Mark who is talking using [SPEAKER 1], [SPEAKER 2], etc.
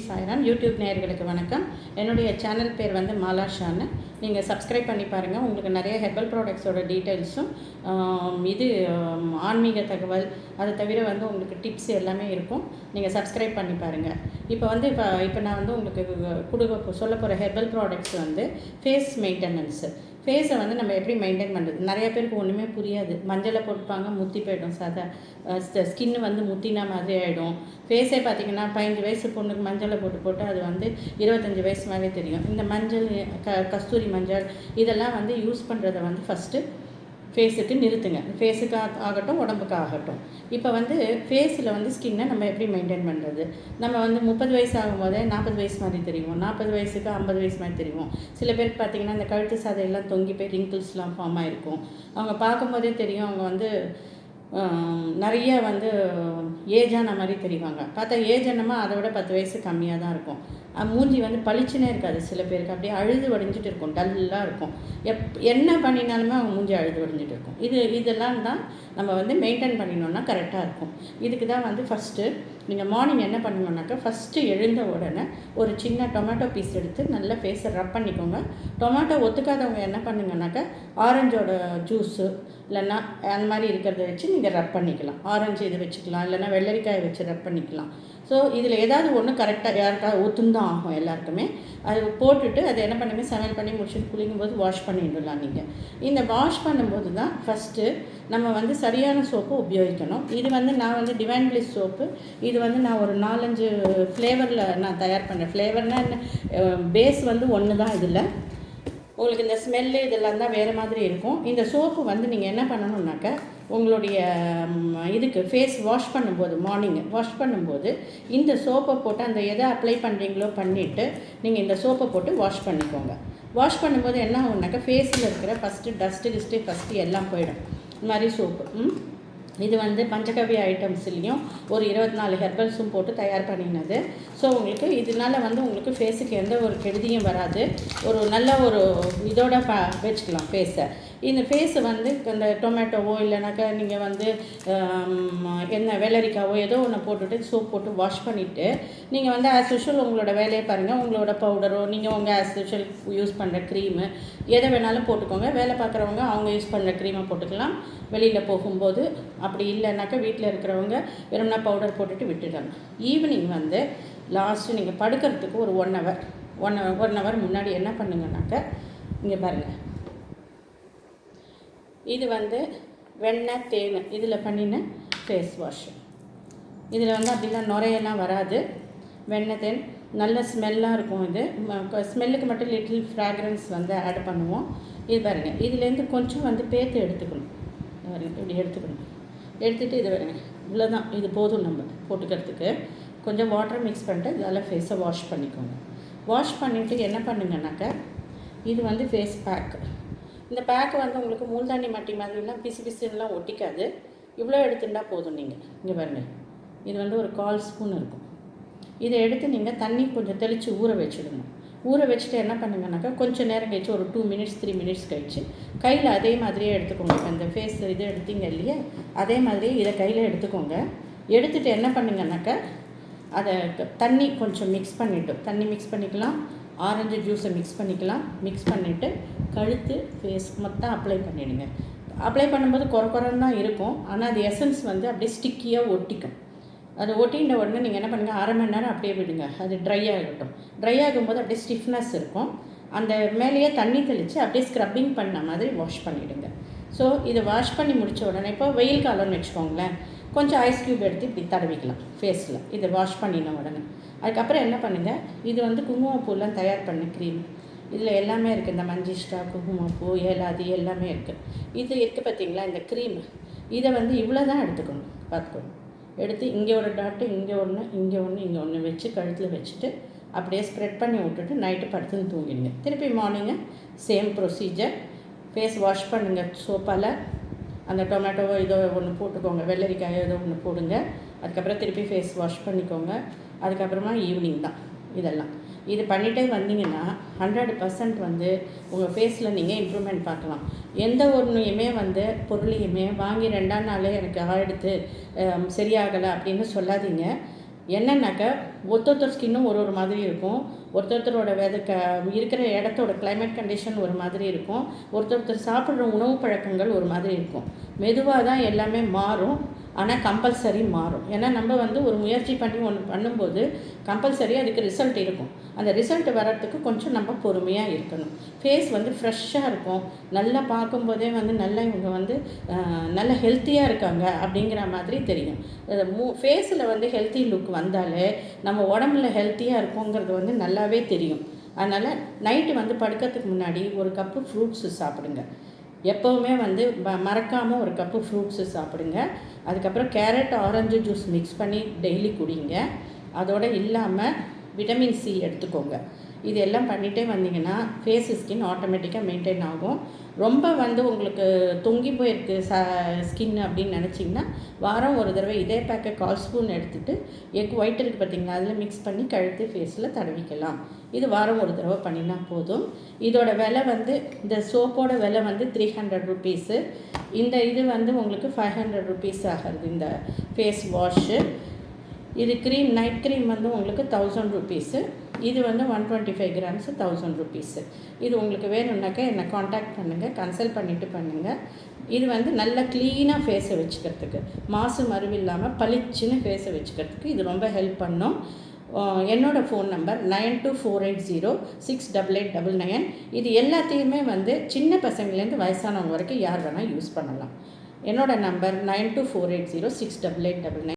[SPEAKER 1] Sairam. YouTube நேயர்களுக்கு வணக்கம். என்னுடைய சேனல் பேர் வந்து மாலா ஷான்னு. நீங்கள் சப்ஸ்கிரைப் பண்ணி பாருங்கள் உங்களுக்கு நிறைய ஹெர்பல் ப்ராடக்ட்ஸோட டீட்டெயில்ஸும் இது ஆன்மீக தகவல் அதை தவிர வந்து உங்களுக்கு டிப்ஸ் எல்லாமே இருக்கும். நீங்கள் சப்ஸ்கிரைப் பண்ணி பாருங்கள் இப்போ வந்து இப்போ இப்போ நான் வந்து உங்களுக்கு கொடுக்க சொல்ல போகிற ஹெர்பல் ப்ராடக்ட்ஸ் வந்து ஃபேஸ் மெயின்டெனன்ஸு ஃபேஸை வந்து நம்ம எப்படி மெயின்டைன் பண்ணுறது நிறைய பேருக்கு ஒன்றுமே புரியாது. மஞ்சளை போட்டுப்பாங்க முத்தி போயிடும் சாதா. ஸ்கின்னு வந்து முத்தினா மாதிரி ஆகிடும் ஃபேஸே பார்த்தீங்கன்னா பதினஞ்சு வயசு பொண்ணுக்கு மஞ்சளை போட்டு போட்டு அது வந்து இருபத்தஞ்சி வயசு மேலே தெரியும். இந்த மஞ்சள் க கஸ்தூரி மஞ்சள் இதெல்லாம் வந்து யூஸ் பண்ணுறத வந்து ஃபஸ்ட்டு ஃபேஸுக்கு நிறுத்துங்க. ஃபேஸுக்கு ஆகட்டும் உடம்புக்கு ஆகட்டும் இப்போ வந்து ஃபேஸில் வந்து ஸ்கின்னை நம்ம எப்படி மெயின்டைன் பண்ணுறது நம்ம வந்து முப்பது வயசு ஆகும்போதே நாற்பது வயசு மாதிரி தெரியும் நாற்பது வயசுக்கு ஐம்பது வயசு மாதிரி தெரியும் சில பேருக்கு பார்த்தீங்கன்னா இந்த கழுத்து சதையெல்லாம் தொங்கி போய் ரிங்கிள்ஸ்லாம் ஃபார்ம் ஆகிருக்கும் அவங்க பார்க்கும்போதே தெரியும் அவங்க வந்து நிறைய வந்து ஏஜான மாதிரி தெரிவாங்க. பார்த்தா ஏஜ் என்னமோ அதை விட பத்து வயசு கம்மியாக தான் இருக்கும். மூஞ்சி வந்து பளிச்சுனே இருக்காது சில பேருக்கு. அப்படியே அழுது வடிஞ்சிட்டு இருக்கும். டல்லாக இருக்கும். எப் என்ன பண்ணினாலுமே அவங்க மூஞ்சி அழுது வடிஞ்சிட்டு இருக்கும். இது இதெல்லாம் தான் நம்ம வந்து மெயின்டைன் பண்ணினோன்னா கரெக்டாக இருக்கும். இதுக்கு தான் வந்து ஃபஸ்ட்டு நீங்கள் மார்னிங் என்ன பண்ணணுன்னாக்கா ஃபஸ்ட்டு எழுந்த உடனே ஒரு சின்ன டொமேட்டோ பீஸ் எடுத்து நல்லா ஃபேஸை ரப் பண்ணிக்கோங்க. டொமேட்டோ ஒத்துக்காதவங்க என்ன பண்ணுங்கனாக்கா ஆரஞ்சோட ஜூஸு இல்லைன்னா அந்த மாதிரி இருக்கிறத வச்சு நீங்கள் ரப் பண்ணிக்கலாம். ஆரஞ்சு இது வச்சுக்கலாம். இல்லைன்னா வெள்ளரிக்காயை வச்சு ரப் பண்ணிக்கலாம். ஸோ இதில் ஏதாவது ஒன்று கரெக்டாக யாருக்காவது தான் ஆகும் எல்லாருக்குமே. அது போட்டுட்டு அதை என்ன பண்ணுமே சமையல் பண்ணி முடிச்சுட்டு குளிக்கும் போது வாஷ் பண்ணிடலாம் நீங்கள் இந்த வாஷ் பண்ணும்போது தான் ஃபஸ்ட்டு நம்ம வந்து சரியான சோப்பு உபயோகிக்கணும். இது வந்து நான் வந்து டிவைன் பிளிஸ் சோப்பு இது வந்து நான் ஒரு நாலஞ்சு ஃப்ளேவரில் நான் தயார் பண்ணேன் ஃப்ளேவர்னால் என்ன? பேஸ் வந்து ஒன்று தான் இதில். உங்களுக்கு இந்த ஸ்மெல்லு இதெல்லாம் தான் வேறு மாதிரி இருக்கும். இந்த சோப்பு வந்து நீங்கள் என்ன பண்ணணுன்னாக்கா உங்களுடைய இதுக்கு ஃபேஸ் வாஷ் பண்ணும்போது மார்னிங் வாஷ் பண்ணும்போது இந்த சோப்பை போட்டு அந்த எதை அப்ளை பண்ணுறீங்களோ பண்ணிவிட்டு நீங்கள் இந்த சோப்பை போட்டு வாஷ் பண்ணிக்கோங்க. வாஷ் பண்ணும்போது என்ன ஆகுனாக்கா ஃபேஸில் இருக்கிற ஃபஸ்ட்டு டஸ்ட்டு கிஸ்ட்டு ஃபஸ்ட்டு எல்லாம் போயிடும். இந்த மாதிரி சோப்பு ம்? இது வந்து பஞ்சகவ்ய ஐட்டம்ஸ்லேயும் ஒரு இருபத்தி நாலு ஹெர்பல்ஸும் போட்டு தயார் பண்ணினது. ஸோ உங்களுக்கு இதனால வந்து உங்களுக்கு ஃபேஸுக்கு எந்த ஒரு கெடுதியும் வராது. ஒரு நல்ல ஒரு இதோட ப வச்சுக்கலாம் ஃபேஸை இந்த ஃபேஸ் வந்து இந்த டொமேட்டோவோ இல்லைனாக்கா நீங்கள் வந்து என்ன வெள்ளரிக்காவோ ஏதோ ஒன்று போட்டுட்டு சோப் போட்டு வாஷ் பண்ணிவிட்டு நீங்கள் வந்து ஆஸ் யூஷுவல் உங்களோட வேலையை பாருங்கள் உங்களோட பவுடரோ நீங்கள் உங்கள் ஆஸ் யூஷுவல் யூஸ் பண்ணுற க்ரீமு எதை வேணாலும் போட்டுக்கோங்க. வேலை பார்க்குறவங்க அவங்க யூஸ் பண்ணுற க்ரீமை போட்டுக்கலாம். வெளியில் போகும்போது அப்படி இல்லைனாக்கா வீட்டில் இருக்கிறவங்க வெறும்னா பவுடர் போட்டுட்டு விட்டுடணும். ஈவினிங் வந்து லாஸ்ட்டு நீங்கள் படுக்கிறதுக்கு ஒரு one hour one hour one hour முன்னாடி என்ன பண்ணுங்கனாக்கா இங்கே பாருங்கள் இது வந்து வெண்ணெய் தேன் இதில் பண்ணின ஃபேஸ் வாஷ் இதில் வந்து அப்படிலாம் நுரையெல்லாம் வராது. வெண்ணெய் தேன் நல்ல ஸ்மெல்லாக இருக்கும் இது. ஸ்மெல்லுக்கு மட்டும் லிட்டில் ஃப்ராக்ரன்ஸ் வந்து ஆட் பண்ணுவோம். இது பாருங்கள் இதுலேருந்து கொஞ்சம் வந்து பேத்து எடுத்துக்கணும். பாருங்கள் இப்படி எடுத்துக்கணும். எடுத்துகிட்டு இது இவ்வளோ இவ்வளோதான் இது போதும் நம்ம போட்டுக்கிறதுக்கு. கொஞ்சம் வாட்டர் மிக்ஸ் பண்ணிட்டு இதால் ஃபேஸை வாஷ் பண்ணிக்கோங்க. வாஷ் பண்ணிவிட்டு என்ன பண்ணுங்கனாக்கா இது வந்து ஃபேஸ் பேக் இந்த பேக் வந்து உங்களுக்கு மூல்தானி மட்டி மாதிரிலாம் பிசு பிசுலாம் ஒட்டிக்காது. இவ்வளோ எடுத்துட்டா போதும் நீங்கள் இங்கே பாருங்கள் இது வந்து ஒரு கால் ஸ்பூன் இருக்கும். இதை எடுத்து நீங்கள் தண்ணி கொஞ்சம் தெளித்து ஊற வச்சுடுங்க ஊற வச்சுட்டு என்ன பண்ணுங்கனாக்கா கொஞ்சம் நேரம் கழிச்சு ஒரு டூ மினிட்ஸ் த்ரீ மினிட்ஸ் கழிச்சு கையில் அதே மாதிரியே எடுத்துக்கோங்க. இப்போ இந்த ஃபேஸ் இது எடுத்தீங்க இல்லையா? அதே மாதிரியே இதை கையில் எடுத்துக்கோங்க. எடுத்துகிட்டு என்ன பண்ணுங்கனாக்கா அதை தண்ணி கொஞ்சம் மிக்ஸ் பண்ணிவிட்டு தண்ணி மிக்ஸ் பண்ணிக்கலாம். ஆரஞ்சு ஜூஸை மிக்ஸ் பண்ணிக்கலாம். மிக்ஸ் பண்ணிவிட்டு கழுத்து ஃபேஸ் மொத்தம் அப்ளை பண்ணிவிடுங்க அப்ளை பண்ணும்போது குறை குறைன்னு தான் இருக்கும். ஆனால் அது எசன்ஸ் வந்து அப்படியே ஸ்டிக்கியாக ஒட்டிக்கும். அது ஒட்டின உடனே நீங்கள் என்ன பண்ணுங்கள் அரை மணி நேரம் அப்படியே விடுங்க. அது ட்ரை ஆகட்டும். ட்ரை ஆகும்போது அப்படியே ஸ்டிஃப்னஸ் இருக்கும். அந்த மேலேயே தண்ணி தெளித்து அப்படியே ஸ்க்ரப்பிங் பண்ண மாதிரி வாஷ் பண்ணிவிடுங்க ஸோ இதை வாஷ் பண்ணி முடித்த உடனே இப்போ வெயில் காலம்னு வச்சுக்கோங்களேன். கொஞ்சம் ஐஸ் க்யூப் எடுத்து இப்படி தடவிக்கலாம் ஃபேஸில் இதை வாஷ் பண்ணின உடனே. அதுக்கப்புறம் என்ன பண்ணுங்கள் இது வந்து குங்குமப்பூலாம் தயார் பண்ண க்ரீம் இதில் எல்லாமே இருக்குது இந்த மஞ்சிஷ்டா குங்குமப்பூ ஏலாதி எல்லாமே இருக்குது இது இருக்குது பார்த்தீங்களா இந்த க்ரீம் இதை வந்து இவ்வளோ தான் எடுத்துக்கணும். பார்த்துக்கணும் எடுத்து இங்கே ஒரு டாட்டு இங்கே ஒன்று இங்கே ஒன்று இங்கே ஒன்று வச்சு கழுத்தில் வச்சுட்டு அப்படியே ஸ்ப்ரெட் பண்ணி விட்டுட்டு நைட்டு படுத்துன்னு தூங்கிடுங்க. திருப்பி morning same procedure face wash பண்ணுங்கள் சோப்பால் அந்த டொமேட்டோவோ ஏதோ ஒன்று போட்டுக்கோங்க. வெள்ளரிக்காயோ ஏதோ ஒன்று போடுங்க. அதுக்கப்புறம் திருப்பி ஃபேஸ் வாஷ் பண்ணிக்கோங்க. அதுக்கப்புறமா ஈவினிங் தான் இதெல்லாம். இது பண்ணிகிட்டே வந்தீங்கன்னா ஹண்ட்ரட் பர்சன்ட் வந்து உங்கள் ஃபேஸில் நீங்கள் இம்ப்ரூவ்மெண்ட் பார்க்கலாம். எந்த ஒன்றையுமே வந்து பொருளையுமே வாங்கி ரெண்டாம் நாளே எனக்கு ஆயிடுத்து சரியாகலை அப்படின்னு சொல்லாதீங்க. என்னன்னாக்கா ஒருத்தொருத்தர் ஸ்கின்னும் ஒரு ஒரு மாதிரி இருக்கும். ஒருத்தொருத்தரோட வெத க இருக்கிற இடத்தோட கிளைமேட் கண்டிஷன் ஒரு மாதிரி இருக்கும். ஒருத்தொருத்தர் சாப்பிட்ற உணவு பழக்கங்கள் ஒரு மாதிரி இருக்கும். மெதுவாக தான் எல்லாமே மாறும். ஆனால் கம்பல்சரி மாறும். ஏன்னா நம்ம வந்து ஒரு முயற்சி பண்ணி ஒன்று பண்ணும்போது கம்பல்சரி அதுக்கு ரிசல்ட் இருக்கும். அந்த ரிசல்ட் வர்றதுக்கு கொஞ்சம் நம்ம பொறுமையாக இருக்கணும். ஃபேஸ் வந்து ஃப்ரெஷ்ஷாக இருக்கும். நல்லா பார்க்கும்போதே வந்து நல்லா இவங்க வந்து நல்ல ஹெல்த்தியாக இருக்காங்க அப்படிங்கிற மாதிரி தெரியும். மூ ஃபேஸில் வந்து ஹெல்த்தி லுக் வந்தாலே நம்ம உடம்புல ஹெல்த்தியாக இருக்குங்கிறது வந்து நல்லாவே தெரியும். அதனால் நைட்டு வந்து படுக்கிறதுக்கு முன்னாடி ஒரு கப்பு ஃப்ரூட்ஸு சாப்பிடுங்க. எப்போவுமே வந்து மறக்காமல் ஒரு கப்பு ஃப்ரூட்ஸு சாப்பிடுங்க. அதுக்கப்புறம் கேரட் ஆரஞ்சு ஜூஸ் மிக்ஸ் பண்ணி டெய்லி குடிங்க. அதோட இல்லாமல் விட்டமின் சி எடுத்துக்கோங்க. இது எல்லாம் பண்ணிகிட்டே வந்தீங்கன்னா ஃபேஸ் ஸ்கின் ஆட்டோமேட்டிக்காக மெயின்டைன் ஆகும். ரொம்ப வந்து உங்களுக்கு தொங்கி போயிருக்கு ச ஸ்கின் அப்படின்னு நினச்சிங்கன்னா வாரம் ஒரு தடவை இதே பேக்கை கால் ஸ்பூன் எடுத்துகிட்டு எக் ஒயிட் இருக்குது பார்த்தீங்களா? அதில் மிக்ஸ் பண்ணி கழுத்து ஃபேஸில் தடவிக்கலாம். இது வாரம் ஒரு தடவை பண்ணினா போதும். இதோட விலை வந்து இந்த சோப்போட விலை வந்து த்ரீ ஹண்ட்ரட் ருபீஸு இந்த இது வந்து உங்களுக்கு ஃபைவ் ஹண்ட்ரட் ருபீஸ் ஆகிறது இந்த ஃபேஸ் வாஷு இது க்ரீம் நைட் க்ரீம் வந்து உங்களுக்கு தௌசண்ட் ருபீஸு இது வந்து one twenty five grams thousand rupees இது உங்களுக்கு வேணும்னாக்கா என்னை காண்டாக்ட் பண்ணுங்கள் கன்சல்ட் பண்ணிவிட்டு பண்ணுங்கள் இது வந்து நல்லா க்ளீனாக ஃபேஸை வச்சுக்கிறதுக்கு. மாசு மறுவில்லாமல் பளிச்சுன்னு ஃபேஸை வச்சுக்கிறதுக்கு இது ரொம்ப ஹெல்ப் பண்ணும். என்னோடய phone number nine two four eight zero six double eight double nine இது எல்லாத்தையுமே வந்து சின்ன பசங்கள்லேருந்து வயசானவங்க வரைக்கும் யார் வேணால் யூஸ் பண்ணலாம். என்னோட number nine two four eight zero six double eight double nine